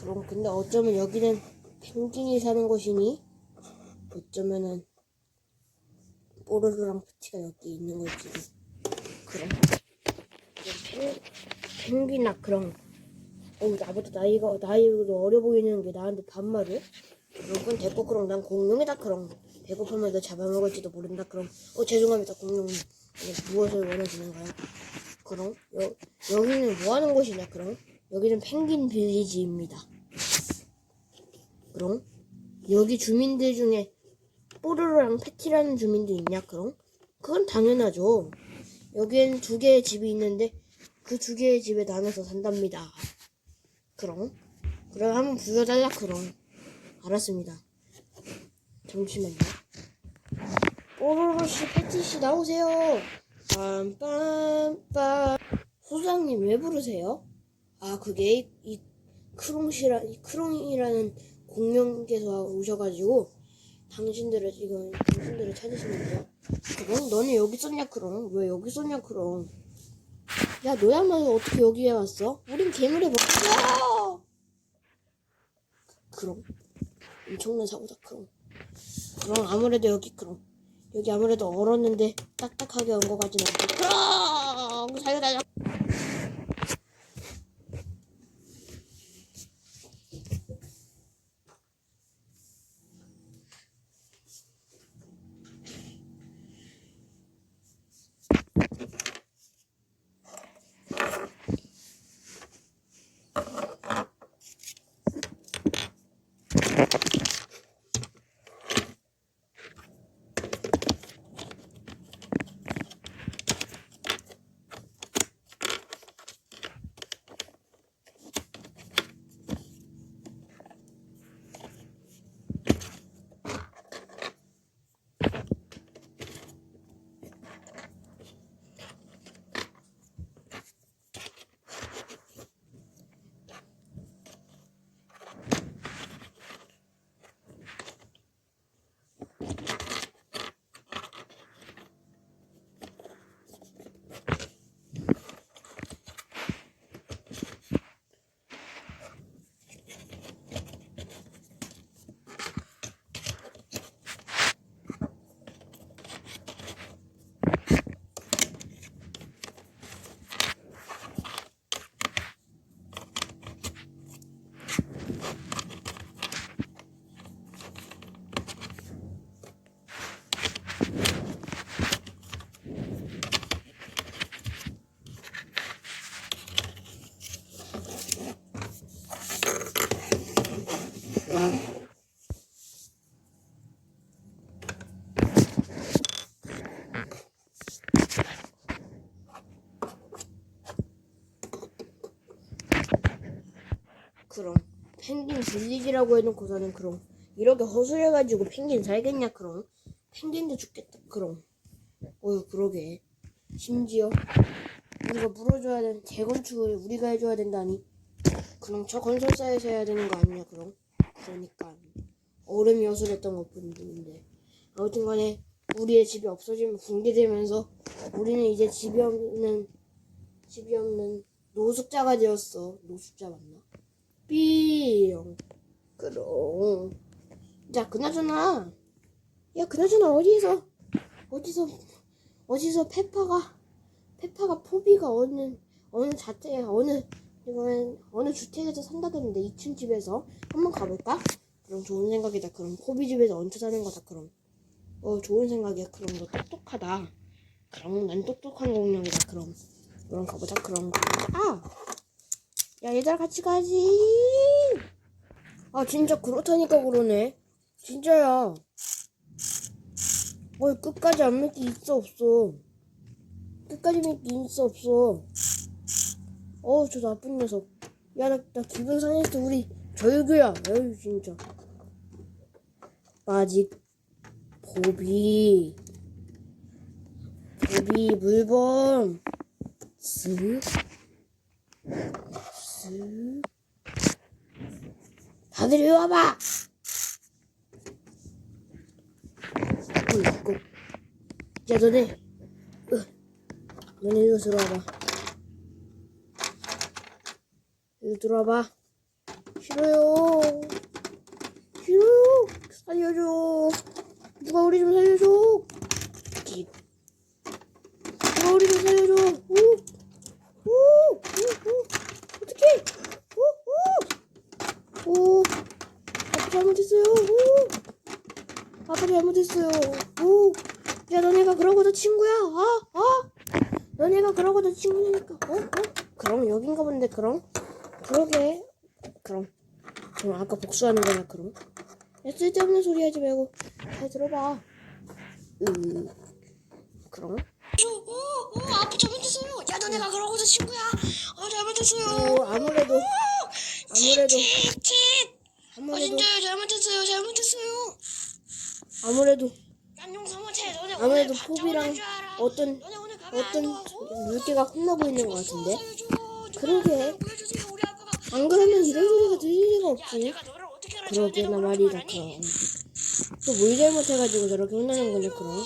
그럼 근데 어쩌면 여기는 펭귄이 사는 곳이니? 어쩌면은 뽀로로랑 프티가 여기 있는 걸지도 그럼. 펭, 펭귄아 그럼. 어 나보다 나이가 나이도 어려 보이는 게 나한테 반말을? 그럼 됐고 그럼 난 공룡이다 그럼. 배고프면 너 잡아먹을지도 모른다 그럼. 어 죄송합니다 이게 무엇을 원하시는가요? 그럼? 여, 여기는 뭐 하는 곳이냐 그럼 여기는 펭귄 빌리지입니다. 그럼 여기 주민들 중에 뽀로로랑 패티라는 주민도 있냐 그럼 그건 당연하죠. 여기엔 두 개의 집이 있는데 그 두 개의 집에 나눠서 산답니다. 그럼 그럼 한번 불러달라 그럼 알았습니다. 잠시만요. 뽀로로 씨, 패티 씨 나오세요. 빰빰빰. 소장님 왜 부르세요? 아 그게 이, 이 크롱이라는 공룡께서 오셔가지고 당신들을 이거 당신들을 찾으시는데요. 그럼 너네 여기 있었냐 크롱? 왜 여기 있었냐 크롱? 야 너야말로 어떻게 여기에 왔어? 우린 괴물에 먹혔어. 크롱 엄청난 사고다 크롱. 그럼 아무래도 여기 크롱. 여기 아무래도 얼었는데 딱딱하게 온것 같진 않고 그럼 살려달라 펭귄 빌리지라고 해놓고서는 그럼 이렇게 허술해가지고 펭귄 살겠냐 그럼? 펭귄도 죽겠다 그럼. 어휴 그러게. 심지어 우리가 물어줘야 되는 재건축을 우리가 해줘야 된다니. 그럼 저 건설사에서 해야 되는 거 아니냐 그럼? 그러니까. 얼음이 허술했던 것 뿐인데. 아무튼 간에 우리의 집이 없어지면 붕괴되면서 우리는 이제 집이 없는 집이 없는 노숙자가 되었어. 노숙자 맞나? 삐용 그럼 자 그나저나 야 그나저나 어디서 어디서 어디서 페파가 페파가 포비가 어느 어느 자택 어느 이거는 어느 주택에서 산다던데 2층 집에서 한번 가볼까? 그럼 좋은 생각이다. 그럼 포비 집에서 얹혀 사는 거다. 그럼 어 좋은 생각이야. 그럼 너 똑똑하다. 그럼 난 똑똑한 공룡이다. 그럼 그럼 가보자. 그럼. 아! 야 얘들아 같이 가지. 아 진짜 그렇다니까 그러네. 진짜야. 어 끝까지 안 믿기 있어 없어. 끝까지 믿기 있어 없어. 어우 저 나쁜 녀석. 야나 나 기분 상했어 우리 절규야. 에휴 진짜. 아직 보비 보비 물범 쓱 쓱 다들 이리 와봐 어이구 야 너네 으, 너네 이리 들어와봐 이리 들어와봐 싫어요. 싫어요. 살려줘. 누가 우리 좀 살려줘. 기. 누가 우리 좀 살려줘. 오. 오. 오. 오. 어떡해. 오. 오. 오. 아빠 잘못했어요. 오. 아빠 잘못했어요. 오. 야, 너네가 그러고도 친구야. 아, 아. 너네가 그러고도 친구니까. 어? 어? 그럼 여긴가 본데, 그럼? 그러게. 그럼. 그럼 아까 복수하는 거냐, 그럼? 야, 쓸데없는 소리 하지 말고. 잘 들어봐. 으. 그럼? 오, 오, 아빠 잘못했어요. 야, 너네가 그러고도 친구야. 어, 잘못했어요. 오, 아무래도, 아무래도, 칫, 칫. 아, 아무래도, 진짜요. 잘못했어요. 잘못했어요. 아무래도, 난 못해. 너네 아무래도 알아. 어떤, 어떤 돼. 물개가 혼나고 있는 것 같은데? 그러게. 안 그러면 이런 소리가 들릴 리가 야, 없지. 그러게나 말이다, 말하니? 그럼. 또뭘 잘못해가지고 저렇게 혼나는 거냐, 그럼?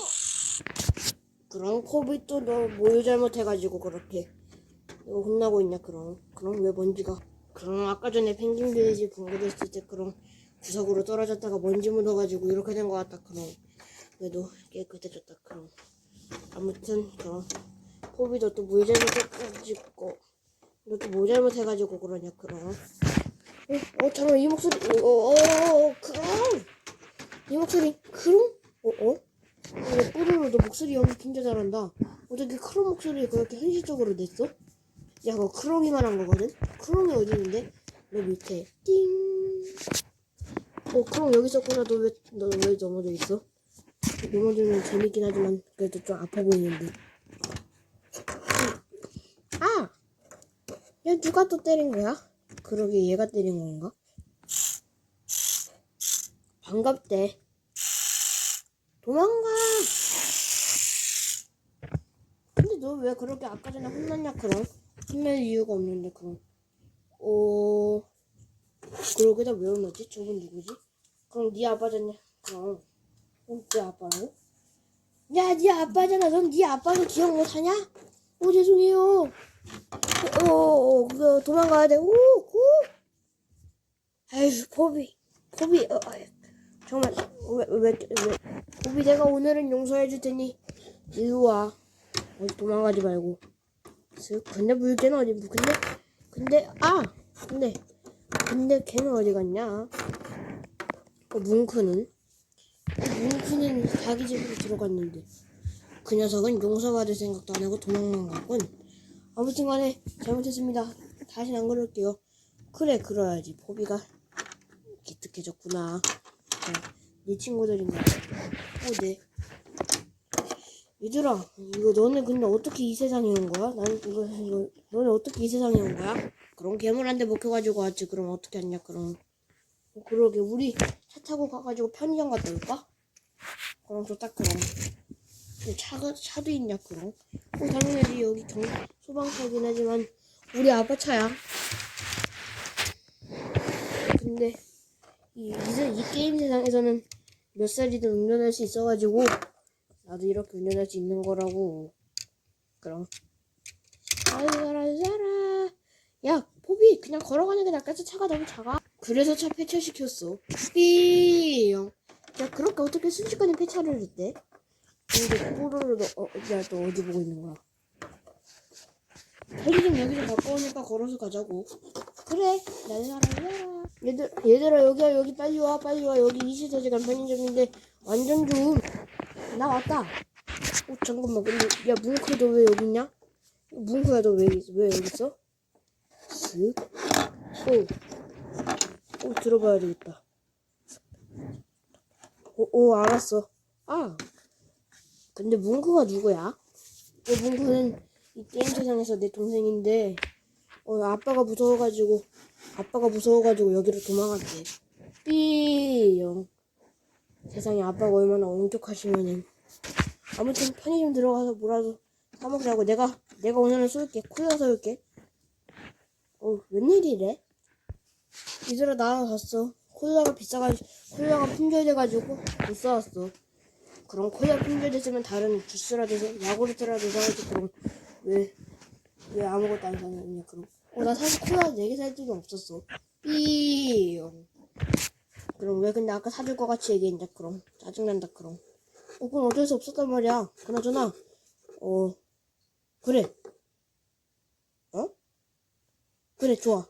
그럼 코비 또너 뭘 잘못해가지고 그렇게 너 혼나고 있냐, 그럼? 그럼 왜 먼지가? 그럼 아까 전에 펭귄 빌리지 붕괴됐을 때 그럼 구석으로 떨어졌다가 먼지 묻어가지고 이렇게 된거 같다, 그럼. 그래도 깨끗해졌다, 그럼. 아무튼, 그럼. 코비도 또뭘 잘못해가지고 너또뭐 잘못해가지고 그러냐, 그럼. 어, 어, 잠깐만, 이 목소리, 어, 어, 어, 어, 그럼! 이 목소리, 그럼? 어, 어? 어, 뽀로로 너 목소리 연기 진짜 잘한다. 어떻게 크롱 목소리 그렇게 현실적으로 냈어? 야, 그거 크롱이만 한 거거든? 크롱이 어디 있는데? 너 밑에, 띵! 어, 크롱 여기 있었구나. 너 왜, 너 왜 넘어져 있어? 넘어지면 재밌긴 하지만, 그래도 좀 아파 보이는데. 아! 야, 누가 또 때린 거야? 그러게 얘가 때린 건가? 반갑대. 도망가. 근데 너 왜 그렇게 아까 전에 혼났냐 그럼? 혼낼 이유가 없는데 그럼. 어. 그러게 나왜 혼났지? 저분 누구지? 그럼 네 아빠잖냐? 그럼. 어, 네 아빠라고? 야, 네 아빠잖아. 넌 네 아빠도 기억 못하냐? 오 죄송해요. 어, 어, 그거 도망가야 돼. 오, 오. 아휴, 포비, 포비, 어, 아휴. 정말 왜, 왜, 왜, 포비 내가 오늘은 용서해 줄 테니 이리 와. 도망가지 말고. 쓱. 근데 물개는 어디? 근데, 근데, 아, 근데, 근데 걔는 어디 갔냐? 어, 뭉크는? 뭉크는 자기 집으로 들어갔는데 그 녀석은 용서받을 생각도 안 하고 도망만 갔군. 아무튼 간에 잘못했습니다. 다시는 안 그럴게요. 그래, 그래야지. 포비가 기특해졌구나. 자, 네 친구들인가? 어, 네. 얘들아, 이거 너네 근데 어떻게 이 세상에 온 거야? 난 이거, 이거, 너네 어떻게 이 세상에 온 거야? 그럼 괴물한테 먹혀가지고 왔지. 그럼 어떻게 왔냐, 그럼. 어, 그러게, 우리 차 타고 가가지고 편의점 갔다 올까? 그럼 좋다, 그럼. 차가, 차도 있냐, 그럼? 어, 당연하지. 여기 경, 소방차긴 하지만, 우리 아빠 차야. 근데, 이, 이, 세- 이 게임 세상에서는 몇 살이든 운전할 수 있어가지고, 나도 이렇게 운전할 수 있는 거라고. 그럼. 살아라, 살아. 야, 포비, 그냥 걸어가는 게 낫겠어. 차가 너무 작아. 그래서 차 폐차시켰어. 삐용. 야, 그렇게 어떻게 순식간에 폐차를 했대? 근데 뽀로로 너, 어, 야, 너 어디 보고 있는 거야? 편의점 여기서 가까우니까 걸어서 가자고. 그래, 날라라, 날라. 얘들, 얘들아, 여기야, 여기 빨리 와, 빨리 와. 여기 24시간 편의점인데, 완전 좋음. 나 왔다. 어, 잠깐만, 근데, 야, 뭉크, 너왜 여기 있냐? 뭉크야, 너 왜, 왜 여기 있어? 쓱. 오. 오, 들어봐야 되겠다. 오, 오, 알았어. 아. 근데 뭉크가 누구야? 어, 뭉크는 이 게임 세상에서 내 동생인데, 어, 아빠가 무서워가지고, 아빠가 무서워가지고 여기로 도망갔대. 삐용. 세상에 아빠가 얼마나 엄격하시면은. 아무튼 편의점 들어가서 뭐라도 사먹자고. 내가, 내가 오늘은 쏠게. 콜라 사올게. 어, 웬일이래? 얘들아, 나왔어. 콜라가 비싸가지고, 콜라가 품절돼가지고 못 사왔어. 그럼 콜라 품절됐으면 다른 주스라도, 사- 야구르트라도 사야지. 그럼 왜, 왜 아무것도 안 사냐, 그럼. 어, 나 사실 콜라 4개 살 일은 없었어. 삐. 그럼 왜 근데 아까 사줄 것 같이 얘기했냐 그럼 짜증난다 그럼. 어 그건 어쩔 수 없었단 말이야. 그나저나 어 그래. 어? 그래 좋아.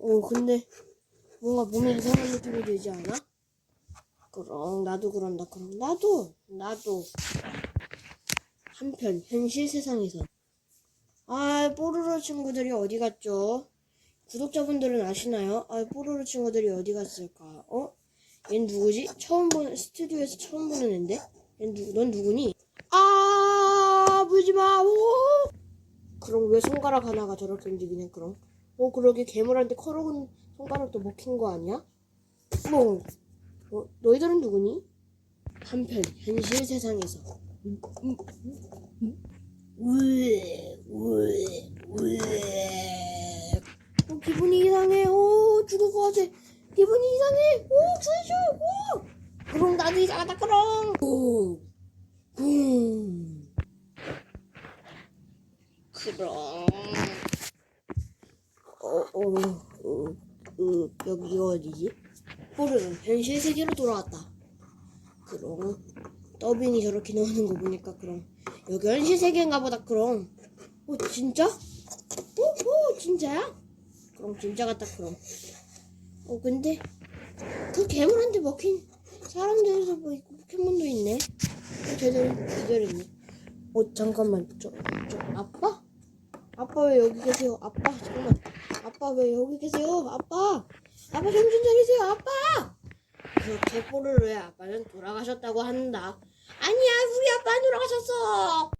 어 근데 뭔가 몸에 이상한 느낌이 들지 않아? 그럼 나도 그런다 그럼 나도 나도 한편 현실 세상에서 아 뽀로로 친구들이 어디 갔죠? 구독자분들은 아시나요? 아 뽀로로 친구들이 어디 갔을까? 어? 얜 누구지? 처음 보는 스튜디오에서 처음 보는 앤데? 얜 누, 넌 누구니? 아 물지 마 오 그럼 왜 손가락 하나가 저렇게 움직이냐 그럼 어 그러게 괴물한테 커러군 손가락도 먹힌 거 아니야? 뭐 어, 너희들은 누구니? 한편 현실 세상에서 우에 우에 우에 어, 기분이 이상해 오 죽을 것 같아 기분이 이상해 오 구해줘 오 그럼 나도 이상하다 그럼 오 음. 그럼 어, 어, 어, 어, 여기가 어디지? 뽀르는 현실 세계로 돌아왔다. 그럼 더빙이 저렇게 나오는 거 보니까 그럼 여기 현실 세계인가 보다 그럼 어 진짜? 어, 어 진짜야? 그럼 진짜 같다 그럼. 어 근데 그 괴물한테 먹힌 사람들에서 뭐 있고 포켓몬도 있네. 어, 제대로 기다렸네. 어 잠깐만. 저, 저 아빠? 아빠 왜 여기 계세요? 아빠 잠깐만. 아빠 왜 여기 계세요? 아빠! 아빠 정신 차리세요 아빠! 그렇게 뽀르르의 아빠는 돌아가셨다고 한다? 아니야 우리 아빠 안 돌아가셨어